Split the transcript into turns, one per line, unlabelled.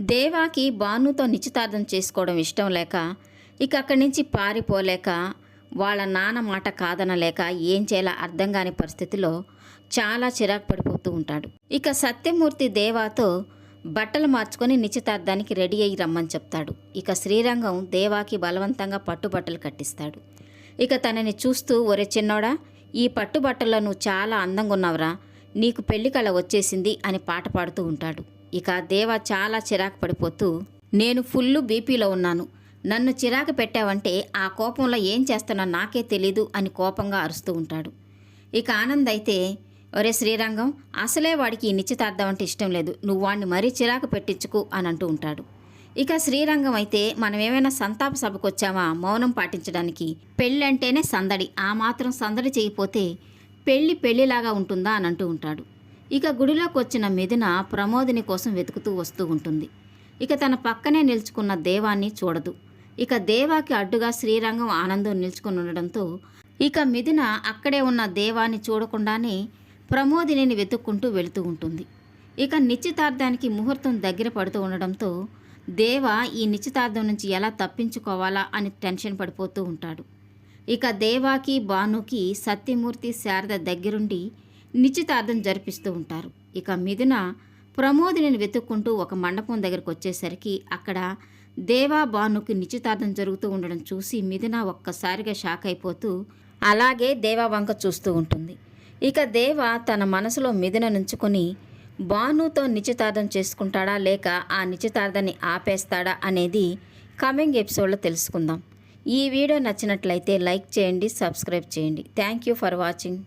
దేవాకి భానుతో నిశ్చితార్థం చేసుకోవడం ఇష్టం లేక ఇక అక్కడి నుంచి పారిపోలేక వాళ్ళ నాన్న మాట కాదనలేక ఏం చేయాలో అర్థం కాని పరిస్థితిలో చాలా చిరాకు పడిపోతూ ఉంటాడు. ఇక సత్యమూర్తి దేవాతో బట్టలు మార్చుకొని నిశ్చితార్థానికి రెడీ అయ్యి రమ్మని చెప్తాడు. ఇక శ్రీరంగం దేవాకి బలవంతంగా పట్టుబట్టలు కట్టిస్తాడు. ఇక తనని చూస్తూ ఒరే చిన్నోడా ఈ పట్టుబట్టల్లో నువ్వు చాలా అందంగా ఉన్నావురా. నీకు పెళ్ళి కళ వచ్చేసింది అని పాట పాడుతూ ఉంటాడు. ఇక దేవ చాలా చిరాకు పడిపోతూ నేను ఫుల్ బీపీలో ఉన్నాను. నన్ను చిరాకు పెట్టావంటే ఆ కోపంలో ఏం చేస్తానో నాకే తెలీదు అని కోపంగా అరుస్తూ ఉంటాడు. ఇక ఆనంద్ అయితే ఒరే శ్రీరంగం అసలే వాడికి ఈ నిశ్చితార్థం అంటే ఇష్టం లేదు. నువ్వు వాడిని మరీ చిరాకు పెట్టించుకు అని అంటూ ఉంటాడు. ఇక శ్రీరంగం అయితే మనం ఏమైనా సంతాప సభకు వచ్చామా? మౌనం పాటించడానికి. పెళ్ళి అంటేనే సందడి. ఆ మాత్రం సందడి చేయకపోతే పెళ్ళి పెళ్ళిలాగా ఉంటుందా? అని అంటూ ఉంటాడు. ఇక గుడిలోకి వచ్చిన మిథున ప్రమోదిని కోసం వెతుకుతూ వస్తూ ఉంటుంది. ఇక తన పక్కనే నిల్చుకున్న దేవాన్ని చూడదు. ఇక దేవాకి అడ్డుగా శ్రీరంగం ఆనందం నిల్చుకుని ఉండడంతో ఇక మిథున అక్కడే ఉన్న దేవాన్ని చూడకుండానే ప్రమోదినిని వెతుక్కుంటూ వెళుతూ ఉంటుంది. ఇక నిశ్చితార్థానికి ముహూర్తం దగ్గర పడుతూ ఉండడంతో దేవ ఈ నిశ్చితార్థం నుంచి ఎలా తప్పించుకోవాలా అని టెన్షన్ పడిపోతూ ఉంటాడు. ఇక దేవాకి భానుకి సత్యమూర్తి శారద దగ్గరుండి నిశ్చితార్థం జరిపిస్తూ ఉంటారు. ఇక మిథున ప్రమోదిని వెతుక్కుంటూ ఒక మండపం దగ్గరకు వచ్చేసరికి అక్కడ దేవా భానుకి నిశ్చితార్థం జరుగుతూ ఉండడం చూసి మిథున ఒక్కసారిగా షాక్ అయిపోతూ అలాగే దేవా వంక చూస్తూ ఉంటుంది. ఇక దేవ తన మనసులో మిథున నుంచుకొని భానుతో నిశ్చితార్థం చేసుకుంటాడా లేక ఆ నిశ్చితార్థాన్ని ఆపేస్తాడా? అనేది కమింగ్ ఎపిసోడ్లో తెలుసుకుందాం. ఈ వీడియో నచ్చినట్లయితే లైక్ చేయండి సబ్స్క్రైబ్ చేయండి. Thank you for watching.